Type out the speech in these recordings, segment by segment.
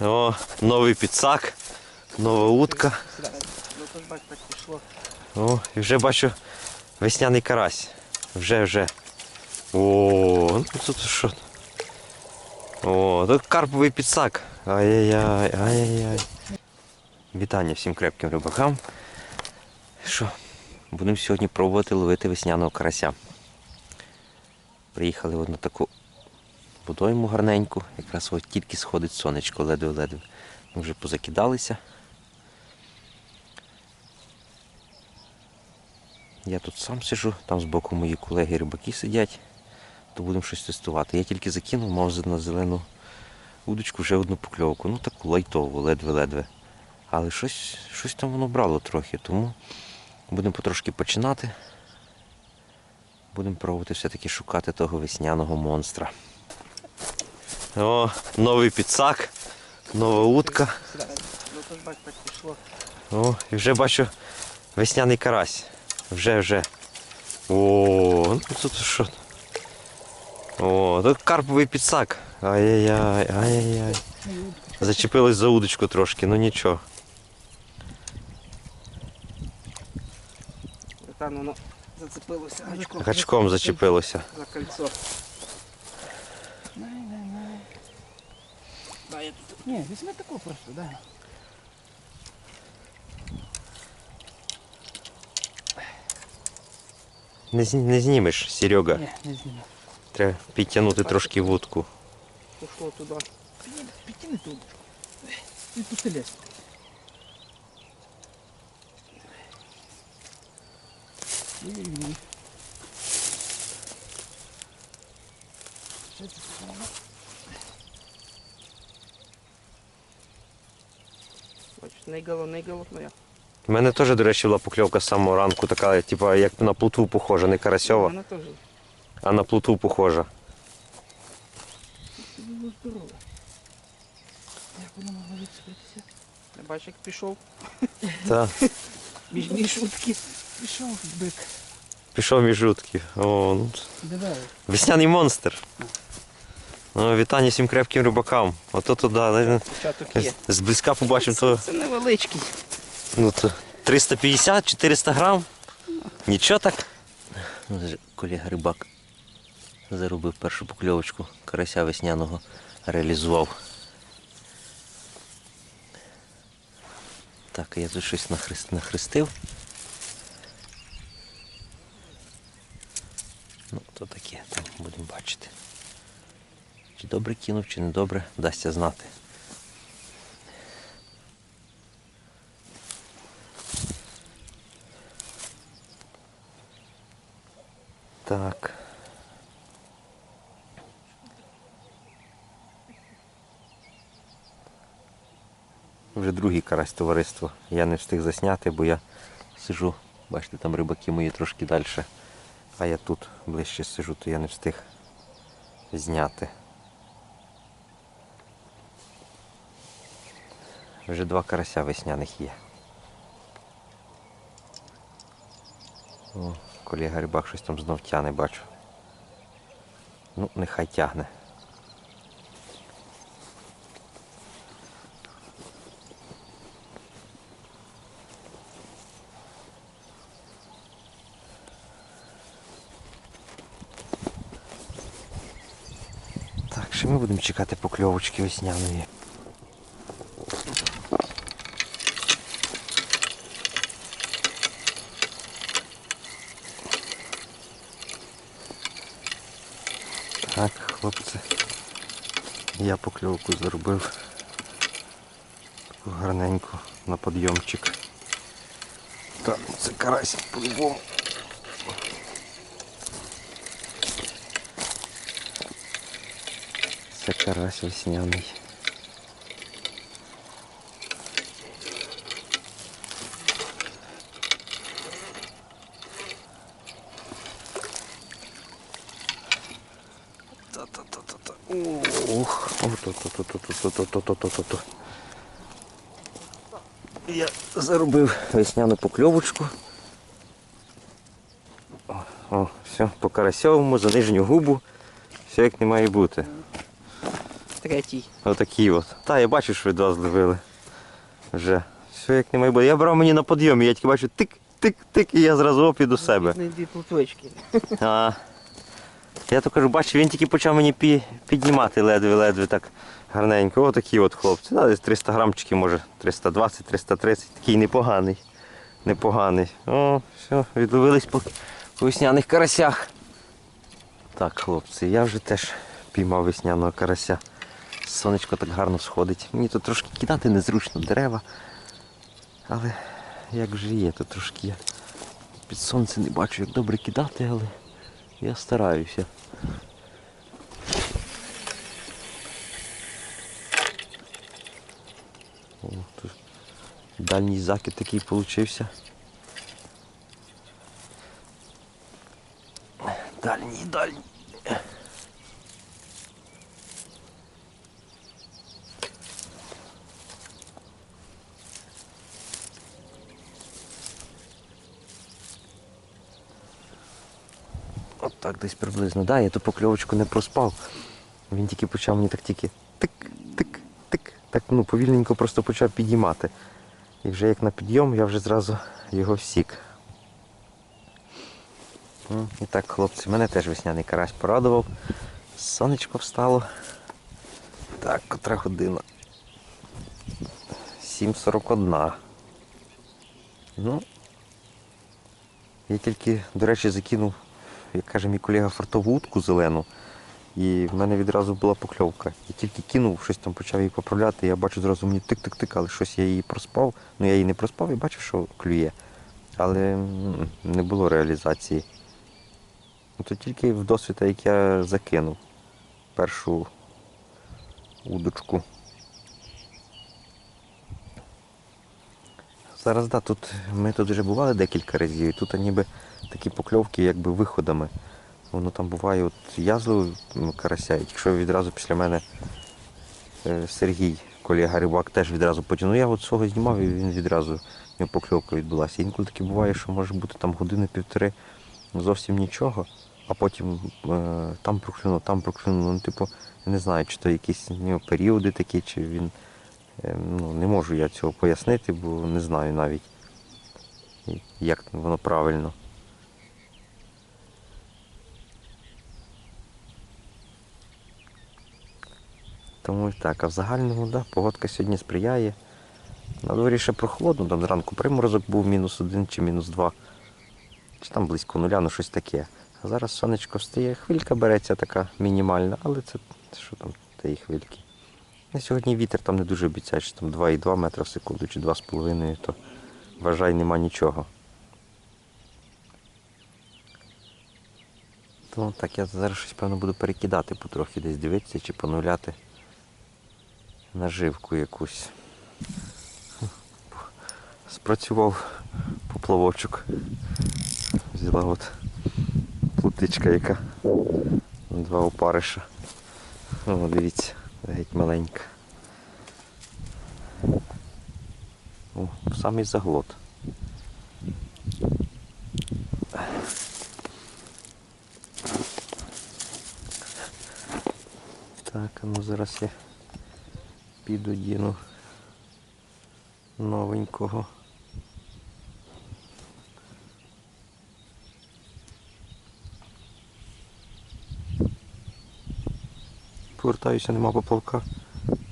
О, новий підсак, нова утка. О, і вже бачу весняний карась. Вже, вже. О, ну тут що? О, тут карповий підсак. Ай-яй-яй, ай-яй-яй. Вітання всім крепким рибакам. Що? Будемо сьогодні пробувати ловити весняного карася. Приїхали от на таку водойму гарненьку. Якраз от тільки сходить сонечко ледве-ледве. Ми вже позакидалися. Я тут сам сижу, там збоку мої колеги рибаки сидять, то будемо щось тестувати. Я тільки закинув, мав на зелену удочку вже одну покльовку. Ну таку лайтову, ледве-ледве. Але щось, щось там воно брало трохи, тому будемо потрошки починати. Будемо пробувати все-таки шукати того весняного монстра. О, новий підсак, нова утка. Ну. О, і вже бачу весняний карась. Вже, вже. О, ну тут що? О, тут карповий підсак. Ай-яй-яй, ай-яй-яй. Зачепилось за удочку трошки, ну нічого. Там воно зацепилося гачком. Гачком зачепилося. За кольцо. Да, я тут. Ні, візьми таку просто, да. Не, зні- не знімеш, Серега. Ні, не зніму. Треба підтягнути трошки вудку. Пішло туди. Підніми, підніми ту удочку. Відпусти лес. Ой-ой-ой. Що це нейгало. У мене теж, до речі, була покльовка з самого ранку, така, типу, як на плутву похожа, не карасьова, Вона теж а на плутву похожа. Це було здорове. Як воно могло відсвітися? Я бачиш, як пішов. Так. Між між шутки. Пішов бик. Пішов між жутків. О, ну, Диви. Весняний монстр. Ну, вітання всім крепким рибакам. Ото туди. Зблизька побачимо, то, Це невеличкий. ну, то 350-400 грам. Нічого так. Ну, Колега рибак заробив першу покльовочку карася весняного реалізував. Так, я тут щось нахрест, нахрестив. Ну, то таке, там будемо бачити. Чи добре кинув, чи не добре, дасться знати. Так. Вже другий карась товариство. Я не встиг засняти, бо я сижу, бачите, там рибаки мої трошки далі. А я тут ближче сижу, то я не встиг зняти. Вже два карася весняних є. О, колега рибак щось там знов тягне, бачу. Ну, нехай тягне. Так, ще ми будемо чекати покльовочки весняної. Так, хлопці. Я покльовку зробив. Таку гарненьку на підйомчик. Так, це карась по-любому. Це карась весняний. Та-та-та-та-та. Ух, ото-то-то-то-то-то-то-то-то-то. Я заробив весняну покльовочку. О, о, все, по карасьовому, за нижню губу. Все як не має бути. третій. Отакі от. Та, я бачу, що два зловили. Вже. Все як не має бути. Я брав мені на підйомі, я тільки бачу тик, тик, тик, і я зразу оп і до себе. Плотвички. А, я то кажу, бачу, він тільки почав мені піднімати ледве-ледве так гарненько. Отакі от хлопці. Десь 300 грамчиків, може 320-330. Такий непоганий. Непоганий. О, все, відловились по весняних карасях. Так, хлопці, я вже теж піймав весняного карася. Сонечко так гарно сходить. Мені тут трошки кидати незручно дерева. Але як вже є, то трошки я під сонце не бачу, як добре кидати, але я стараюся. О, тут дальній закид такий получився. Дальній, дальній. От так десь приблизно. Да, я ту покльовочку не проспав. Він тільки почав мені так тільки тик. Так ну повільненько просто почав підіймати. І вже як на підйом я вже зразу його всік. І так, хлопці, мене теж весняний карась порадував. Сонечко встало. Так, котра година. 7.41. Ну, я тільки, до речі, закинув, як каже мій колега, фартову утку зелену. І в мене відразу була покльовка. Я тільки кинув, щось там почав її поправляти, я бачу зразу мені тик-тик-тик, але щось я її проспав. Ну я її не проспав і бачив, що клює. Але не було реалізації. Ну, То тільки в досвіта, як я закинув першу удочку. Зараз да, тут ми тут вже бували декілька разів, і тут ніби такі покльовки якби виходами. Воно там буває, от я ну, карася, і якщо відразу після мене е, Сергій, колега рибак, теж відразу потягнув. Я от свого знімав і він відразу в нього покльовка відбулася. Інколи таке буває, що може бути там години-півтори зовсім нічого, а потім е, там проклюнув, там проклюнув. Ну, типу, не знаю, чи то якісь нього періоди такі, чи він. е, Ну, не можу я цього пояснити, бо не знаю навіть, як воно правильно. Тому і так, а в загальному, да, погодка сьогодні сприяє. На дворі ще прохолодно, там зранку приморозок був мінус один чи мінус два. Чи там близько нуля, ну щось таке. А зараз сонечко встає, хвилька береться така мінімальна, але це що там тієї хвильки. На сьогодні вітер там не дуже обіцяє, що там 2,2 метра в секунду чи 2,5, то вважай, нема нічого. Тому так, я зараз щось певно буду перекидати потрохи десь дивитися чи понуляти наживку якусь. Спрацював поплавочок. Взяла от плутичка яка. Два опариша. О, дивіться, геть маленька. О, самий заглот. Так, ну зараз я піду діну новенького. Повертаюся, нема поплавка.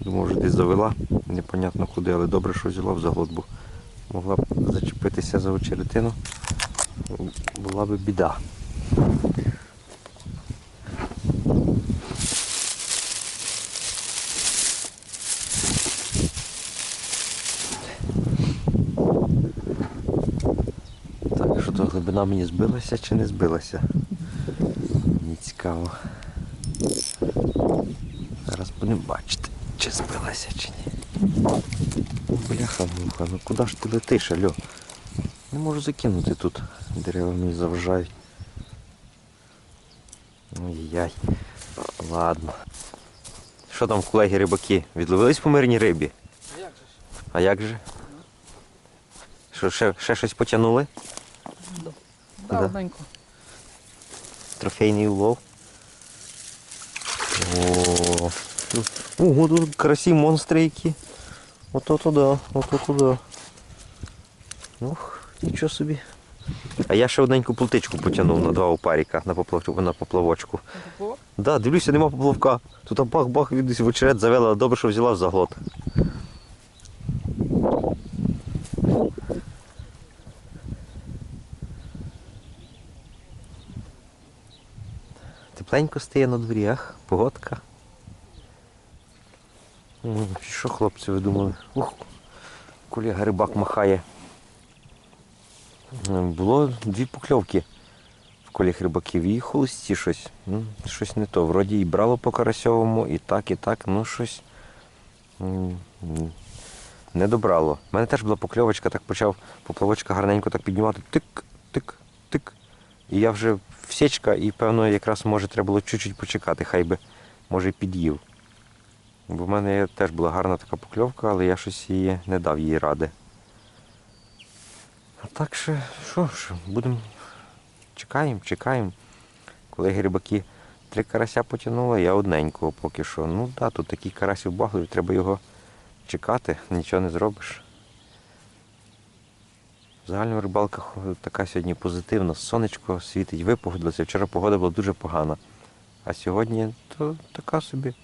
Думав, вже десь завела, непонятно куди, але добре, що взяла в заглот, бо могла б зачепитися за очеретину. Була би біда. Так, глибина мені збилася чи не збилася? Мені цікаво. Зараз будемо бачити, чи збилася, чи ні. Бляха муха, ну куди ж ти летиш, альо? Не можу закинути тут. Дерева мені заважають. Ой-яй. Ладно. Що там, в колеги рибаки? Відловились по мирній рибі? А як же? А як же? Що, ще, ще щось потягнули? Да. Да. Трофейний улов. О, Ого, тут красиві монстри які. Ото туди, ото туди. Ух, нічого собі. А я ще одненьку плотичку потягнув на два опаріка на, поплав... на поплавочку. Да, дивлюся, нема поплавка. Тут бах-бах віддесь в очерет завела, добре, що взяла в заглот. Тепленько стає на дворі, ах, погодка. Що хлопці ви думали? Ух, колега рибак махає. Було дві покльовки в коліх рибаків і холості щось. Ну, щось не то. Вроді і брало по карасьовому, і так, і так, ну щось не добрало. У мене теж була покльовочка, так почав поплавочка гарненько так піднімати. Тик, тик, тик. І я вже в січка, і певно, якраз може треба було чуть-чуть почекати, хай би може під'їв. Бо в мене теж була гарна така покльовка, але я щось її не дав їй ради. А так що, що ж, будемо чекаємо, чекаємо. Коли рибаки три карася потягнули, я одненького поки що. Ну так, да, тут такий карась вбагливий, треба його чекати, нічого не зробиш. Загальна рибалка така сьогодні позитивна. Сонечко світить, випогодилося. Вчора погода була дуже погана. А сьогодні то така собі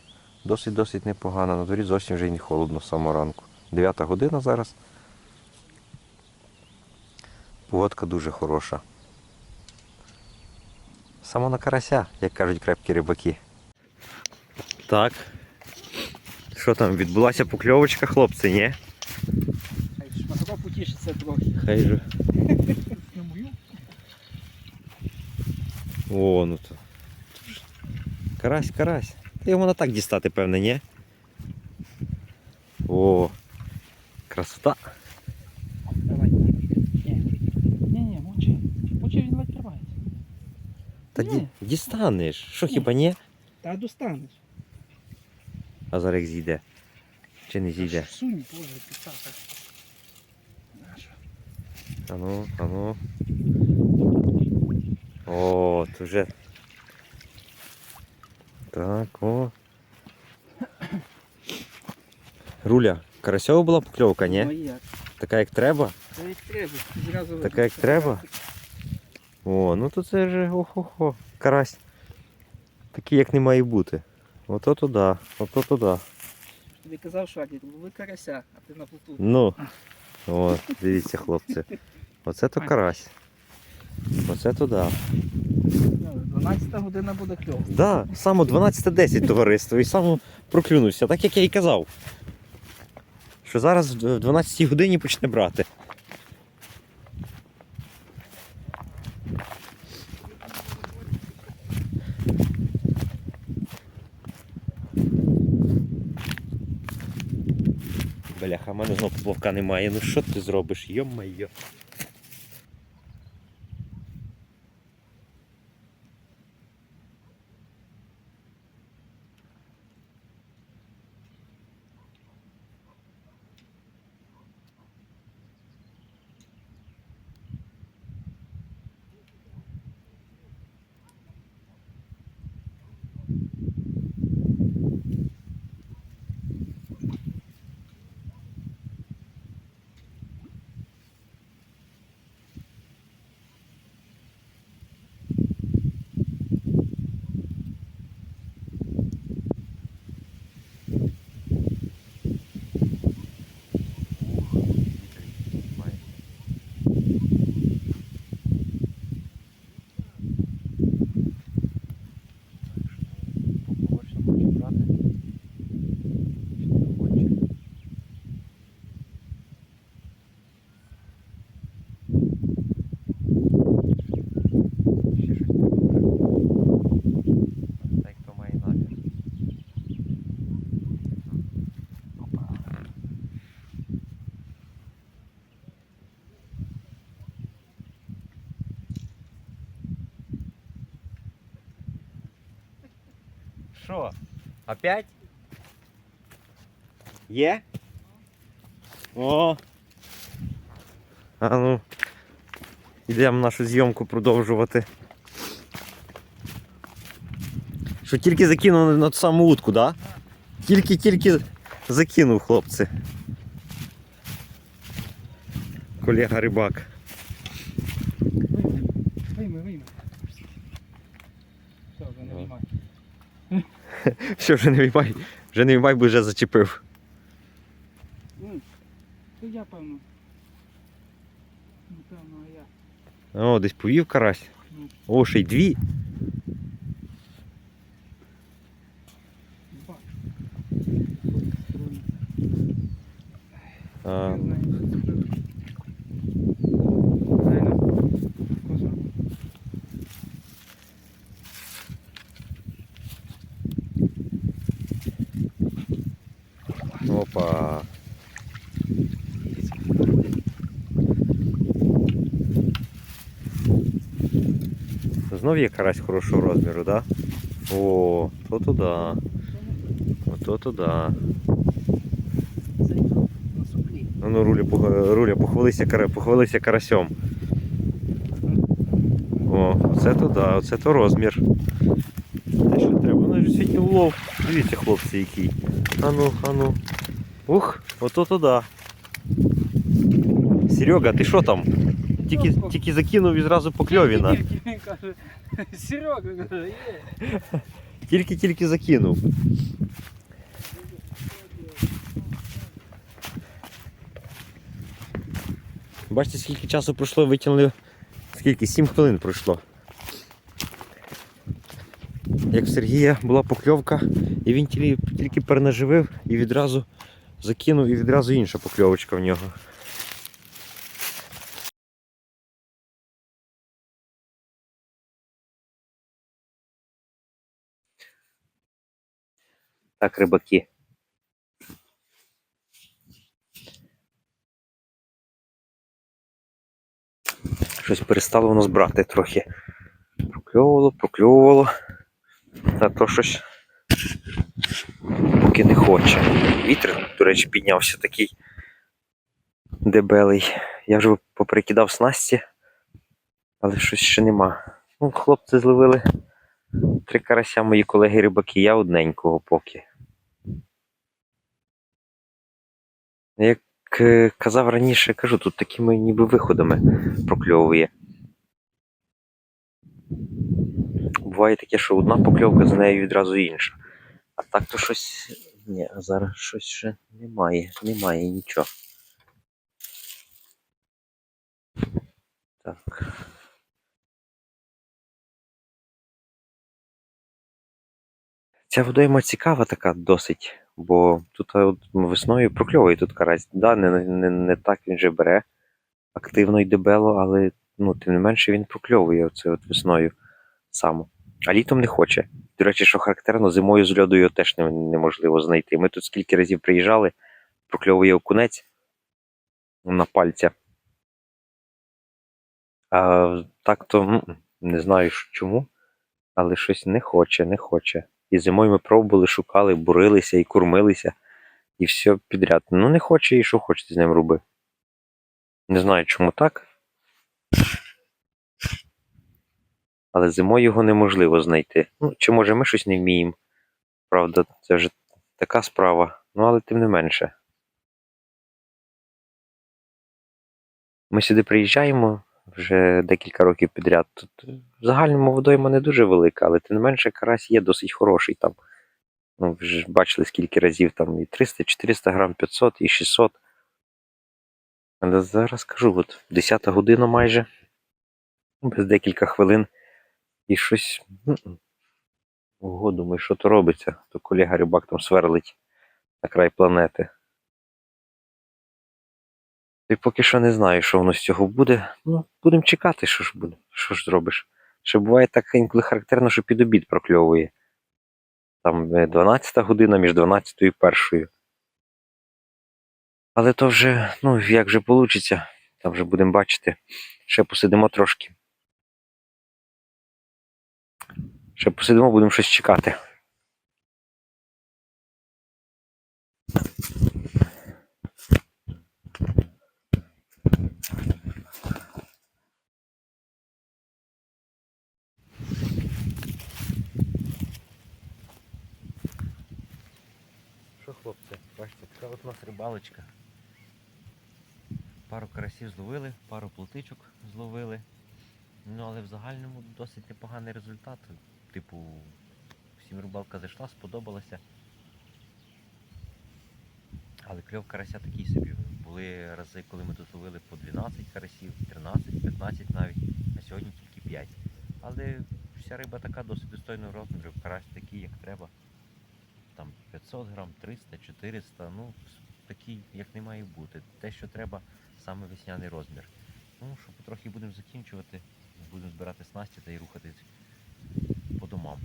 досить-досить непогана. На дворі зовсім вже й не холодно з самого ранку. Дев'ята година зараз. Погодка дуже хороша. Само на карася, як кажуть крепкі рибаки. Так. Що там, відбулася покльовочка, хлопці, ні? хай шматро потішиться трохи. Хай же. На мою. О, ну то. Карась, карась. Та його можна так дістати, певне, ні? О, красота. Давай. Ні, ні, ні, мовчи. Мовчи, він відкривається. Та Ні. ді, дістанеш. Що Ні. хіба ні? Та достанеш. А зараз як зійде. Чи не зійде? Сунь, боже, підсака. Ану, ану. О, то вже. Так, о. Руля, карасьова була покльовка, ні? Ну, як? Така як треба? Та як треба. Зразу Така, як треба? О, ну то це вже охо-хо. Карась. Такий, як не має бути. Ото туди, ото туди. Тобі казав, що Аді, ви карася, а ти на плоту. Ну. О, дивіться, хлопці. Оце то карась. Оце туди. 12 година буде кльов. Да, саме 12.10 товариство і саме проклюнувся, так як я і казав. Що зараз в 12 годині почне брати. Бляха, в мене знову поплавка немає. Ну що ти зробиш? Йо-майо. Так, то має намір. Що? Опять? Є? О! А ну. Йдемо нашу зйомку продовжувати. Що тільки закинули на ту саму утку, так? Да? Тільки-тільки закинув, хлопці. Колега рибак. Вийми, вийми. Все, вже не виймай. Що вже не виймай, вже не виймай, бо вже зачепив. Ну, то я певно. Ну, певно, а я. О, десь повів карась. Ну, О, ще й дві. бачу. А, Не знаю, Знов є карась хорошого розміру, так? Да? О, то то да. Ото то да. Це йду на суплі. Ну, ну руля, пох- руля похвалися, кара- похвалися карасьом. О, це то да, оце то розмір. Те, що треба. Ну, дійсно улов. Дивіться, хлопці, який. Ану, ану. Ух, ото то да. Серега, ти що там? Тільки, тільки закинув і зразу покльовіна. Він каже, Серега каже, є. Тільки-тільки закинув. Бачите, скільки часу пройшло, витягнули. Скільки? 7 хвилин пройшло. Як в Сергія була покльовка, і він тільки, тільки перенаживив і відразу закинув, і відразу інша покльовочка в нього. Так, рибаки. Щось перестало воно збрати трохи. Прокльовувало, прокльовувало. Та то щось поки не хоче. Вітер, до речі, піднявся такий дебелий. Я вже поприкидав снасті, але щось ще нема. Ну, хлопці зловили три карася мої колеги рибаки, я одненького поки. Як е, казав раніше, кажу, тут такими ніби виходами прокльовує. Буває таке, що одна покльовка за нею відразу інша. А так то щось. Ні, а зараз щось ще немає. Немає нічого. Так. Ця водойма цікава така досить, бо тут от весною прокльовує тут карась. Да, не, не, не так він же бере активно й дебело, але ну, тим не менше він прокльовує оце от весною само. А літом не хоче. До речі, що характерно, зимою з льоду його теж неможливо знайти. Ми тут скільки разів приїжджали, прокльовує окунець на пальця. А так то не знаю чому, але щось не хоче, не хоче. І зимою ми пробували, шукали, бурилися і кормилися, і все підряд. Ну не хоче і що хочете з ним робити. Не знаю, чому так. Але зимою його неможливо знайти. Ну, чи може ми щось не вміємо. Правда, це вже така справа. Ну, але тим не менше. Ми сюди приїжджаємо вже декілька років підряд. Тут в загальному водойма не дуже велика, але тим не менше карась є досить хороший там. Ну, ж бачили, скільки разів там і 300, 400 грам, 500, і 600. Але зараз кажу, от 10 година майже, без декілька хвилин, і щось. Ого, думаю, що то робиться? То колега рибак там сверлить на край планети. І поки що не знаю, що воно з цього буде. Ну, будемо чекати, що ж буде. Що ж зробиш? Ще буває так інколи характерно, що під обід прокльовує. Там е, 12 година між 12 і 1. Але то вже, ну, як же вийде, там вже будемо бачити. Ще посидимо трошки. Ще посидимо, будемо щось чекати. Рибалочка. Пару карасів зловили, пару плотичок зловили. Ну, але в загальному досить непоганий результат. Типу, всім рибалка зайшла, сподобалася. Але кльов карася такий собі. Були рази, коли ми тут ловили по 12 карасів, 13, 15 навіть, а сьогодні тільки 5. Але вся риба така досить достойного розміру, карась такий, як треба. Там 500 грам, 300, 400, ну такий, як не має бути. Те, що треба, саме весняний розмір. Ну, що потрохи будемо закінчувати, будемо збирати снасті та й рухатись по домам.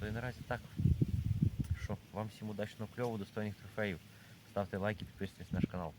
То і наразі так. Що, вам всім удачного кльову, достойних трофеїв. Ставте лайки, підписуйтесь на наш канал.